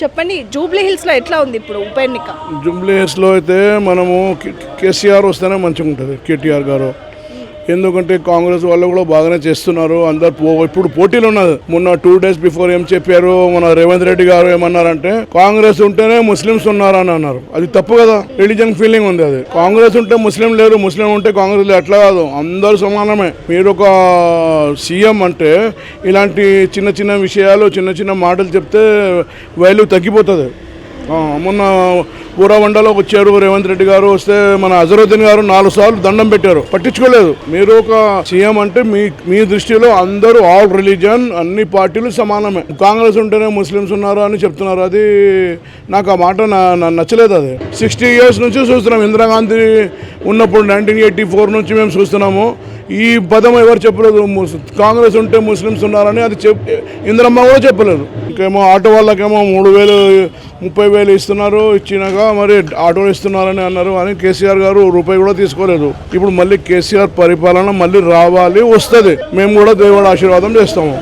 చెప్పండి జూబ్లీ హిల్స్లో ఎట్లా ఉంది ఇప్పుడు ఉప ఎన్నిక? లో అయితే మనము కేసీఆర్ వస్తేనే మంచిగా ఉంటుంది కేటీఆర్ గారు. ఎందుకంటే కాంగ్రెస్ వాళ్ళు కూడా బాగానే చేస్తున్నారు. అందరు పో- ఇప్పుడు పోటీలు ఉన్నది. మొన్న టూ డేస్ బిఫోర్ ఏం చెప్పారు? మన రేవంత్ రెడ్డి గారు ఏమన్నారంటే కాంగ్రెస్ ఉంటేనే ముస్లిమ్స్ ఉన్నారని అన్నారు. అది తప్పు కదా? రిలీజన్ ఫీలింగ్ ఉంది అది. కాంగ్రెస్ ఉంటే ముస్లిం లేరు ముస్లిం ఉంటే కాంగ్రెస్ లేరు. అట్లా కాదు. అందరూ సమానమే. మీరు ఒక సీఎం అంటే ఇలాంటి చిన్న చిన్న విషయాలు చిన్న చిన్న మాటలు చెప్తే వాల్యూ తగ్గిపోతుంది. మొన్న బూరావండలో వచ్చారు రేవంత్ రెడ్డి గారు వస్తే మన అజరుద్దీన్ గారు నాలుగు సార్లు దండం పెట్టారు. పట్టించుకోలేదు. మీరు ఒక సీఎం అంటే మీ మీ దృష్టిలో అందరూ ఆల్ రిలీజన్ అన్ని పార్టీలు సమానమే. కాంగ్రెస్ ఉంటేనే ముస్లిమ్స్ ఉన్నారు అని చెప్తున్నారు. అది నాకు ఆ మాట నచ్చలేదు అది. సిక్స్టీ ఇయర్స్ నుంచి చూస్తున్నాం. ఇందిరాగాంధీ ఉన్నప్పుడు నైన్టీన్ ఎయిటీ ఫోర్ నుంచి మేము చూస్తున్నాము. ఈ పదం ఎవరు చెప్పలేదు? కాంగ్రెస్ ఉంటే ముస్లిమ్స్ ఉన్నారని అది చెప్ ఇందిరమ్మ కూడా చెప్పలేదు. ఇంకేమో ఆటో వాళ్ళకేమో మూడు వేలు ముప్పై వేలు ఇస్తున్నారు ఇచ్చినాక మరి ఆటోలు ఇస్తున్నారని అన్నారు. అని కేసీఆర్ గారు రూపాయి కూడా తీసుకోలేదు. ఇప్పుడు మళ్ళీ కేసీఆర్ పరిపాలన మళ్ళీ రావాలి వస్తుంది. మేము కూడా దేవుడు ఆశీర్వాదం చేస్తాము.